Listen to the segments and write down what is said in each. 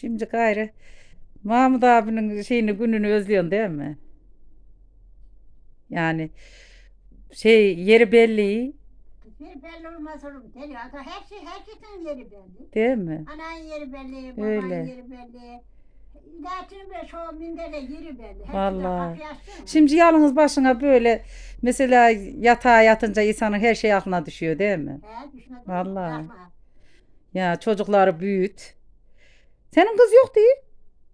Şimdi gayrı Mahmut abinin şeyini gününü özlüyorsun değil mi? Yani şey yeri belli Bir belli olmaz olur mu? Deli adam her şey herkesin yeri belli. değil mi? Ananın yeri belli, babanın Öyle. yeri belli. İlaçın ve yeri belli. Hepsi de Vallahi. kapıyı açtın mı? Şimdi yalnız başına böyle mesela yatağa yatınca insanın her şey aklına düşüyor değil mi? He, düşmedi mi? Vallahi. Ya çocukları büyüt. Senin kız yok değil.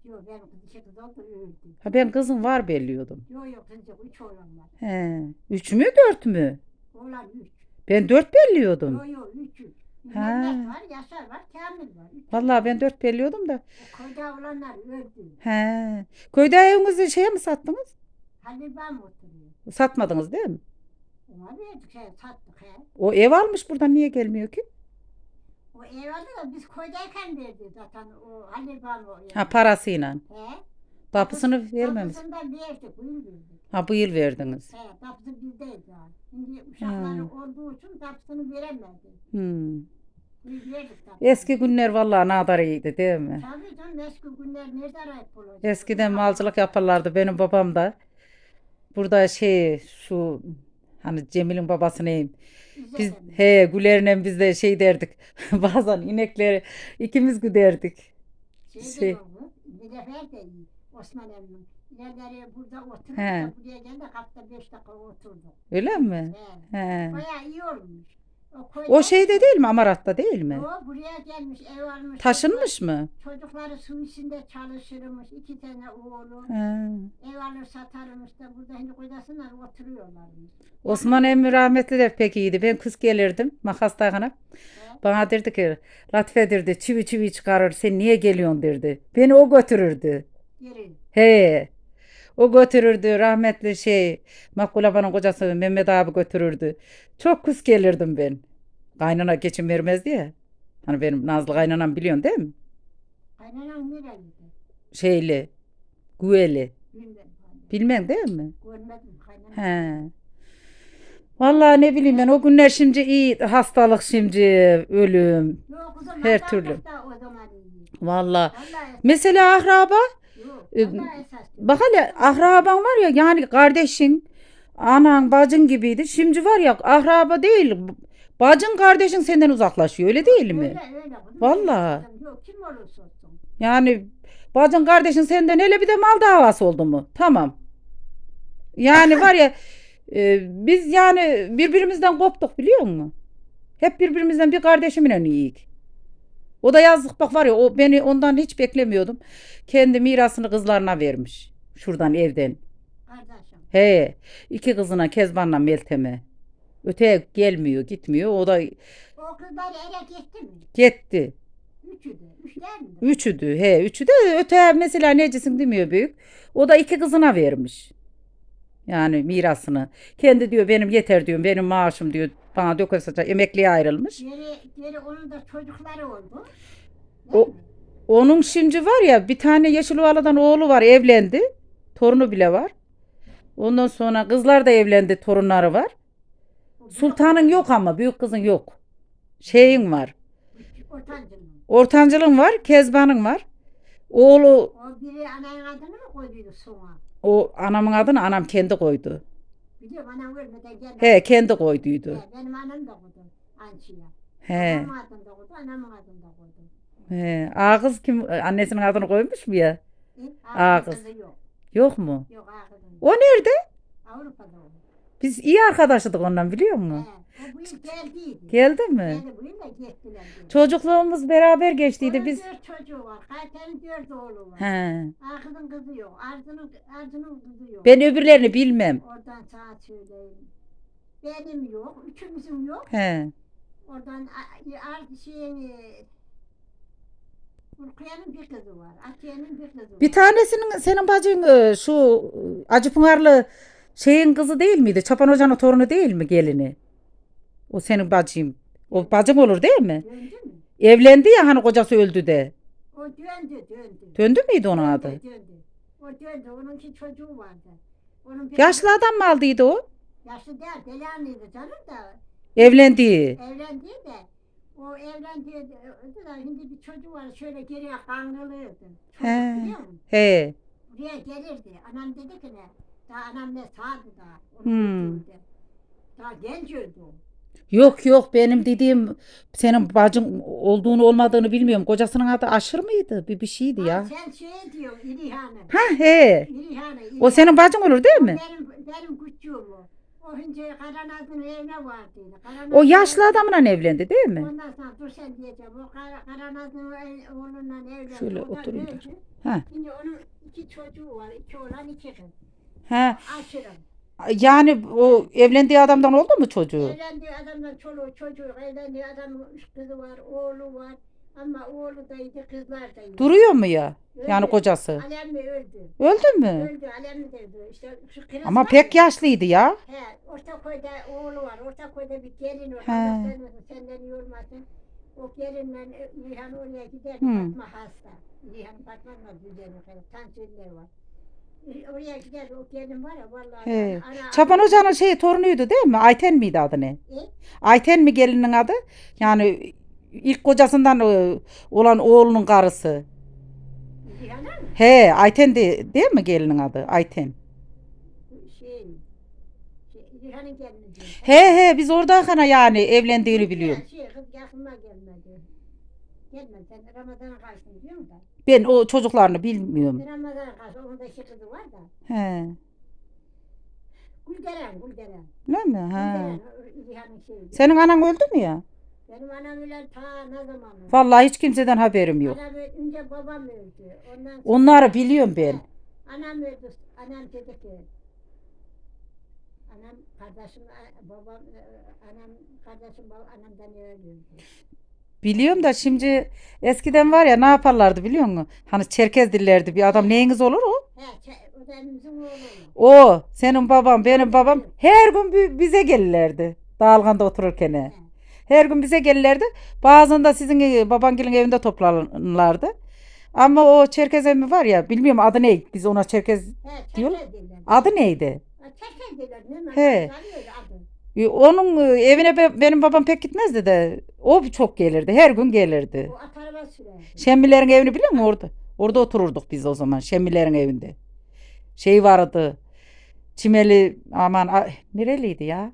Yok benim kız oldu öldü. Ha ben kızım var belliyordum. Yok yok kız yok üç oğlan var. He. Üç mü dört mü? Oğlan üç. Ben dört belliyordum. Yok yok üç üç. Ha. Var, Yaşar var, Kamil var. Üç. Vallahi ben dört belliyordum da. O köyde olanlar öldü. He. Köyde evinizi şeye mi sattınız? Halil ben oturuyor. Satmadınız değil mi? Ona verdik şey sattık he. O ev almış buradan niye gelmiyor ki? O ev aldı da biz köydeyken verdi zaten o Halil ben o ev. Ha parasıyla. He. Tapısını vermemiş. Kapısını da verdik, buyur verdik. Ha bu yıl verdiniz. He, kapısı bizdeydi yani. Şimdi uşakları olduğu için kapısını veremedi. Hmm. Biz verdik kapısını. Eski günler vallahi nadar iyiydi değil mi? Tabii canım eski günler nerede arayıp bulacak? Eskiden malcılık yaparlardı benim babam da. Burada şey şu hani Cemil'in babası neyim? Biz he Güler'le biz de şey derdik. Bazen inekleri ikimiz güderdik. Şey, şey- oldu. De. Osman Emmi'nin. İlerleri burada oturup da buraya geldi kapıda beş dakika oturdu. Öyle mi? He. Bayağı iyi olmuş. O, şeyde değil mi? Amarat'ta değil mi? O buraya gelmiş ev almış. Taşınmış mı? Çocukları su içinde çalışırmış. iki tane oğlu. He. Ev alır satarmış da burada şimdi kocasınlar oturuyorlarmış. Osman emmi rahmetli de pek iyiydi. Ben kız gelirdim makas takana. Bana derdi ki Latife derdi çivi çivi çıkarır sen niye geliyorsun derdi. Beni o götürürdü. Geri. He. O götürürdü rahmetli şey Makbul abanın kocası Mehmet abi götürürdü. Çok kus gelirdim ben. Kaynana geçim vermezdi ya. Hani benim Nazlı kaynanam biliyorsun değil mi? Kaynanan nereliydi? Şeyli, Güveli. Bilmem. Bilmem değil mi? Görmedim kaynanan. He. Vallahi ne bileyim ben o günler şimdi iyi hastalık şimdi ölüm. Yok kızım. Her türlü. o zaman iyi. Vallahi. Vallahi Mesela akraba yok. E, Vallahi esas. bak hele akraban var ya yani kardeşin anan bacın gibiydi. Şimdi var ya akraba değil bacın kardeşin senden uzaklaşıyor öyle değil mi? Öyle öyle. Vallahi. Yok kim olursa olsun. Yani bacın kardeşin senden hele bir de mal davası oldu mu? Tamam. Yani var ya e, biz yani birbirimizden koptuk biliyor musun? Hep birbirimizden bir kardeşimle iyiyik. O da yazdık bak var ya o beni ondan hiç beklemiyordum. Kendi mirasını kızlarına vermiş. Şuradan evden. Kardeşim. He. iki kızına Kezban'la Meltem'e. Öteye gelmiyor, gitmiyor. O da O kızlar eve gitti mi? gitti. Üçü de. Üç değil mi? Üçüdü. He, üçü de öte mesela necisin demiyor büyük. O da iki kızına vermiş. Yani mirasını. Kendi diyor benim yeter diyor. Benim maaşım diyor. Bana dökülse emekliye ayrılmış. Geri, geri onun da çocukları oldu. O-? Onun şimdi var ya bir tane Yeşilovalı'dan oğlu var evlendi. Torunu bile var. Ondan sonra kızlar da evlendi torunları var. Sultanın yok ama büyük kızın yok. Şeyin var. Ortancının. Ortancılığın var. Kezban'ın var. Oğlu O biri ananın adını mı koyduydu sonra? o anamın adını anam kendi koydu. Biliyorum anam ölmeden geldi. He kendi koyduydu. He, benim anam da koydu. Ançı'ya. He. Babamın adını da koydu, anamın adını da koydu. He. Ağa kız kim annesinin adını koymuş mu ya? E, Aa, Ağa kız. kızı yok. Yok mu? Yok ağa kızı yok. O nerede? Avrupa'da o. Biz iyi arkadaşlık ondan biliyor musun? He, geldiydi. Geldi mi? Geldi gittiler. Çocukluğumuz beraber geçtiydi Onun biz. dört çocuğu var. Kayter'in dört oğlu var. He. Ağa kızın kızı yok. Arzu'nun Arzu'nun kızı yok. Ben öbürlerini bilmem. Oradan sana söyleyeyim. Benim yok. Üçümüzün yok. He. Oradan a- ar- şeyin e, bir kızı var. Atiye'nin bir kızı var. Bir tanesinin senin bacın e, şu Acıpınarlı şeyin kızı değil miydi? Çapan Hoca'nın torunu değil mi gelini? O senin bacın. O bacın olur değil mi? Döndü mü? Evlendi ya hani kocası öldü de. O döndü döndü. Döndü müydü onun adı? Döndü. O döndü. Onun çocuğu vardı. Onun bir Yaşlı adam mı aldıydı o? Yaşlı değil. Delanlıydı canım da. Evlendiği. Evlendi de. O evlendi da şimdi bir çocuğu var şöyle geriye kanlılıydı. He. Çocuk biliyor musun? He. Buraya gelirdi. Anam dedi ki ne? Daha anam ne sağdı daha. Onu Hmm. götürdü. Daha genç öldü o. Yok yok benim dediğim senin bacın olduğunu olmadığını bilmiyorum. Kocasının adı Aşır mıydı? Bir bir şeydi Ha, ya. Sen şey diyorsun İlihan'ı. Ha he. İlihan'ı. O senin bacın olur değil mi? Benim, benim küçüğüm o. O önce Karanaz'ın evine vardıydı. Karanaz O yaşlı adamla evlendi değil mi? Ondan sonra dur sen diyeceğim. O Kar- Karanaz'ın o- oğlunla evlendi. Şöyle O da oturayım da. öldü. Ha. Şimdi onun iki çocuğu var. iki oğlan iki kız. Ha. Aşırım. Yani o evlendiği adamdan oldu mu çocuğu? Evlendiği adamdan çoluğu çocuğu. Evlendiği adamın kızı var. Oğlu var. Ama oğlu daydı kızlar daydı. Duruyor mu ya? Öldü. Yani kocası. Alem mi öldü? Öldü mü? Öldü. Alem mi de öldü? İşte şu kırık Ama var pek ya. yaşlıydı ya. He, Ortaköy'de oğlu var. Ortaköy'de bir gelin var. He. Allah senden, senden iyi olmasın. O gelinle e, İlhan oraya gider. Hı. Fatma hasta. İlhan Fatma'nın düzeni kadar. Tansiyonları var. E, Oraya gider. O gelin var ya vallahi. He. ana- Çapan Hoca'nın şey torunuydu değil mi? Ayten miydi adı ne? E? Ayten mi gelinin adı? Yani ilk kocasından e, olan oğlunun karısı. Mı? He, Ayten de, değil mi gelinin adı? Ayten. Şey. şey gelini diyor. He he biz oradayken yani evlendiğini biliyorum. Şey, kız yakınma gelmedi. Gelmedi. Ramazan'a karşısın diyor da? Ben o çocuklarını bilmiyorum. Ramazan'a karşı onun da iki kızı var da. He. Gülderen, Gülderen. Ne mi? Gülderen, İlhan'ın şeyi. Senin anan öldü mü ya? Benim anam ölen ta ne zaman öldü? Vallahi hiç kimseden haberim yok. Anam öldü, önce babam öldü. Ondan sonra- Onları biliyorum ben. He, Anam öldü. Anam dedi ki Anam kardeşim babam e, anam kardeşim babam anamdan öldü. Biliyorum da şimdi eskiden var ya ne yaparlardı biliyor musun? Hani Çerkez dillerdi bir adam neyiniz olur o? O senin babam benim babam her gün bi- bize gelirlerdi. Dağılganda otururken. He. Her gün bize gelirlerdi. Bazen de sizin e, babangilin evinde toplanırlardı. Ama o Çerkez emmi var ya bilmiyorum adı ne? Biz ona Çerkez Diyorlar. Dediler. adı neydi? Çerkez. Ne He. Tanıyordu adı. E, Onun e, evine be- benim babam pek gitmezdi de o çok gelirdi. Her gün gelirdi. O at araba sürerdi. Evini biliyor musun orada? Orada otururduk biz o zaman Şemmilerin evinde. Şey vardı. Çimeli aman a- nereliydi ya?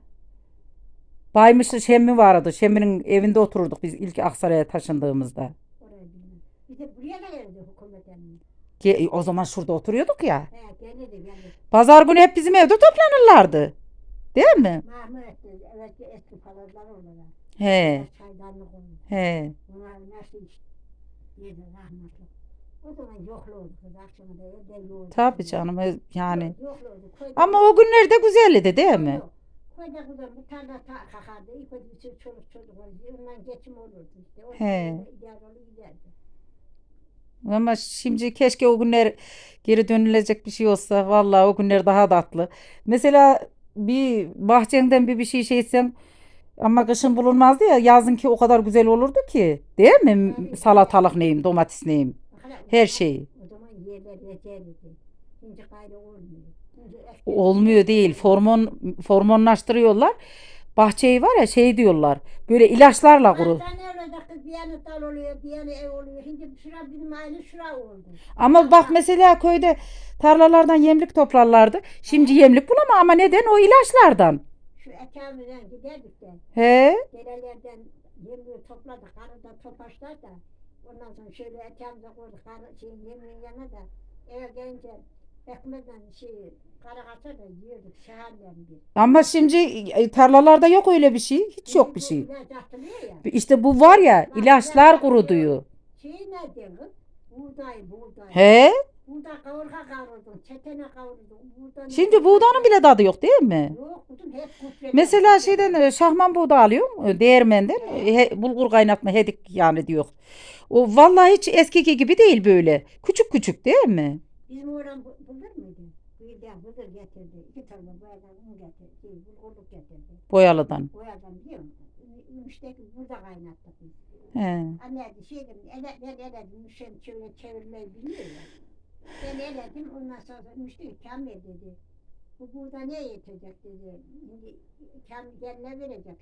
Baymışlı Şemmi vardı. Şemmi'nin evinde otururduk biz ilk Aksaray'a taşındığımızda. Bir de buraya da geldi hükümetten. Ge- O zaman şurada oturuyorduk ya. He, gelirdi gelirdi. Pazar günü hep bizim evde toplanırlardı. Değil mi? Mahmut evet eski palazlar orada. He. Çaydanlık olmuş. He. Bunlar nasıl? Yedi rahmetli. O zaman yokluğdu kız akşama da evde yoğurdu. Tabii canım yani. Yokluğdu. Koyda, Ama o günler de güzeldi değil mi? Yok. Koyda kızım bir tane ta kakardı. İlk önce sürü çoluk çocuk oldu. Ondan geçim olurdu işte. O He. zaman olur giderdi. Ama şimdi keşke o günler geri dönülecek bir şey olsa. Vallahi o günler daha tatlı. Mesela bir bahçenden bir bir şey şey etsen ama kışın bulunmazdı ya yazınki o kadar güzel olurdu ki. Değil mi? Salatalık neyim, domates neyim. Her şeyi. O zaman yerler yeterliydi. Şimdi gayrı olmuyor. Olmuyor değil. Hormon hormonlaştırıyorlar. Bahçeyi var ya şey diyorlar. Böyle ilaçlarla kuru. Ama bak mesela köyde tarlalardan yemlik toplarlardı. Şimdi yemlik bulamam ama neden? O ilaçlardan. Şu ekamiden giderdik de. He? Derelerden yemliği topladık. Karıda topaçlar da. Ondan sonra şöyle ekamıza koyduk. Karı, şey, yemliğin yanına da. Eve gelince şey, yiyorduk. Bir. Ama şimdi e, tarlalarda yok öyle bir şey. Hiç yok bir şey. İlaç atılıyor ya. İşte bu var ya ilaçlar kuruduyor. Şey ne diyor? Buğday, buğday. He? Buğday kavurga kavurdum, çetene kavurdum. Buğday Şimdi buğdanın bile tadı yok değil mi? Yok kuzum hep kufre. Mesela şeyden e, şahman buğday alıyorum e, değirmenden e, he- bulgur kaynatma hedik yani diyor. O vallahi hiç eskiki gibi değil böyle. Küçük küçük değil mi? Bizim oğlan bu- bulur muydu? Kıyıdan bulur getirdi. İki torba boyadan un getirdi. Şey, bulgurluk getirdi. Boyalıdan. Boyadan biliyor musun? Müşteki burada kaynattık biz. He. Anne de şey dedim, ele, ben eledim, müşen şöyle çevirmeyi biliyor ya. Ben eledim, ondan sonra müşteki Kamil dedi. Bu burada ne yetecek dedi. Şimdi Kamil geline verecek.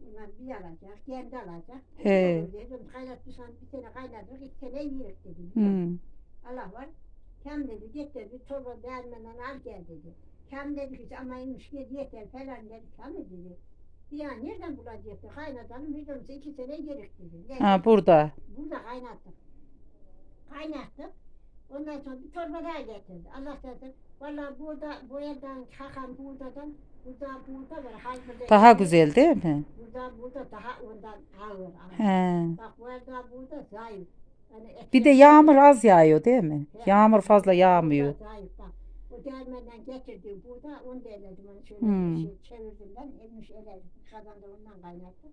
Bunlar bir alacak, kendi alacak. He. Dedim kaynatırsan bir sene kaynatır, iki sene yiyek dedim. Hmm. Allah var. Kem dedi git dedi torba değermenden al gel dedi. Kem dedi ki amaymış gel yeter falan dedi. Kem dedi. Ya nereden bulacaktı? Kaynatalım hiç olmazsa iki sene gerek dedi. Ne? Ha burada. Burada kaynattık. Kaynattık. Ondan sonra bir torba daha getirdi. Allah dedi. Valla burada bu yerden kakan buğdadan burada buğda var. Halbuki Daha güzel değil mi? Burada burada daha ondan ağır. ağır. He. Bak bu yerden burada zayıf. Eti- Bir de yağmur az yağıyor değil mi? Yağmur fazla yağmıyor. Zayıf bak. O değirmenden getirdiğim burada onu da eledim. Onu şöyle Hmm. şey, çevirdim ben. Elmiş eledim. Kazanda ondan kaynattım.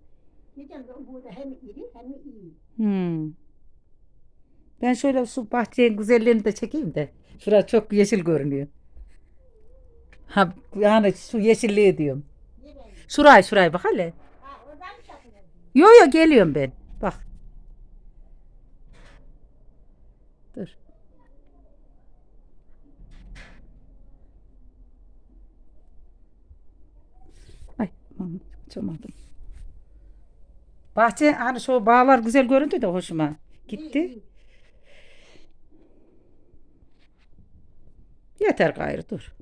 Dedim o burada hem iri hem iyi. Hmm. Ben şöyle şu bahçenin güzelliğini de çekeyim de. Şurası çok yeşil görünüyor. Ha yani şu yeşilliği diyorum. Nereye? Şurayı şurayı bak hele. Ha oradan mı çakılır? Yo yo geliyorum ben. Bak. Dur. Ay aman, açamadım. Bahçe hani şu bağlar güzel göründü de hoşuma gitti. Yeter gayrı dur.